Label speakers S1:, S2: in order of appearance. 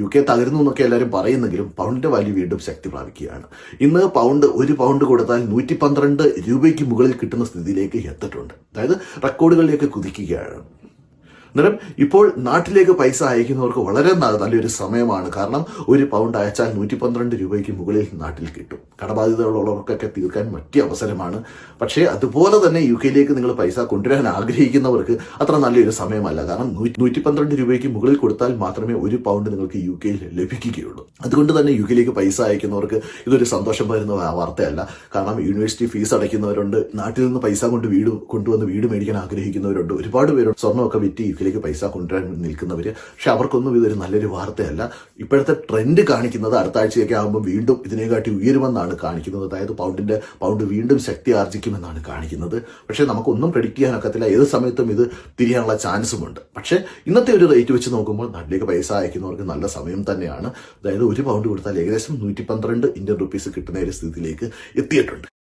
S1: U K തകരുന്നു എന്നൊക്കെ എല്ലാവരും പറയുന്നെങ്കിലും പൗണ്ടിന്റെ value വീണ്ടും ശക്തി പ്രാപിക്കുകയാണ്. ഇന്ന് പൗണ്ട് ഒരു പൗണ്ട് കൊടുത്താൽ നൂറ്റി പന്ത്രണ്ട് രൂപയ്ക്ക് മുകളിൽ കിട്ടുന്ന സ്ഥിതിയിലേക്ക് എത്തിയിട്ടുണ്ട്. അതായത് റെക്കോർഡുകളിലേക്ക് കുതിക്കുകയാണ്. അന്നേരം ഇപ്പോൾ നാട്ടിലേക്ക് പൈസ അയക്കുന്നവർക്ക് വളരെ നല്ലൊരു സമയമാണ്. കാരണം ഒരു പൗണ്ട് അയച്ചാൽ നൂറ്റി പന്ത്രണ്ട് രൂപയ്ക്ക് മുകളിൽ നാട്ടിൽ കിട്ടും. കടബാധ്യതകളുള്ളവർക്കൊക്കെ തീർക്കാൻ പറ്റിയ അവസരമാണ്. പക്ഷേ അതുപോലെ തന്നെ യു കെയിലേക്ക് നിങ്ങൾ പൈസ കൊണ്ടുവരാൻ ആഗ്രഹിക്കുന്നവർക്ക് അത്ര നല്ലൊരു സമയമല്ല. കാരണം നൂറ്റി പന്ത്രണ്ട് രൂപയ്ക്ക് മുകളിൽ കൊടുത്താൽ മാത്രമേ ഒരു പൗണ്ട് നിങ്ങൾക്ക് യു കെയിൽ ലഭിക്കുകയുള്ളൂ. അതുകൊണ്ട് തന്നെ യു കെയിലേക്ക് പൈസ അയക്കുന്നവർക്ക് ഇതൊരു സന്തോഷം വരുന്ന വാർത്തയല്ല. കാരണം യൂണിവേഴ്സിറ്റി ഫീസ് അടയ്ക്കുന്നവരുണ്ട്. നാട്ടിൽ നിന്ന് പൈസ കൊണ്ട് വീട് കൊണ്ടുവന്ന് വീട് മേടിക്കാൻ ആഗ്രഹിക്കുന്നവരുണ്ട്. ഒരുപാട് പേരുണ്ട്. സ്വർണമൊക്കെ വിറ്റ് യു കെയിലേക്ക് പൈസ കൊണ്ടുവരാൻ നിൽക്കുന്നവർ പക്ഷെ അവർക്കൊന്നും ഇതൊരു നല്ലൊരു വാർത്തയല്ല. ഇപ്പോഴത്തെ ട്രെൻഡ് കാണിക്കുന്നത് അടുത്ത ആഴ്ചയൊക്കെ ആകുമ്പോൾ വീണ്ടും ഇതിനെക്കാട്ടി ഉയരുമെന്നാണ് കാണിക്കുന്നത്. അതായത് പൗണ്ടിന്റെ പൗണ്ട് വീണ്ടും ശക്തി ആർജിക്കുമെന്നാണ് കാണിക്കുന്നത്. പക്ഷേ നമുക്കൊന്നും പ്രെഡിക്റ്റ് ചെയ്യാനൊക്കത്തില്ല. ഏത് സമയത്തും ഇത് തിരിയാനുള്ള ചാൻസുമുണ്ട്. പക്ഷേ ഇന്നത്തെ ഒരു റേറ്റ് വെച്ച് നോക്കുമ്പോൾ നാട്ടിലേക്ക് പൈസ അയക്കുന്നവർക്ക് നല്ല സമയം തന്നെയാണ്. അതായത് ഒരു പൗണ്ട് കൊടുത്താൽ ഏകദേശം നൂറ്റി പന്ത്രണ്ട് ഇന്ത്യൻ റുപ്പീസ് കിട്ടുന്ന ഒരു സ്ഥിതിയിലേക്ക് എത്തിയിട്ടുണ്ട്.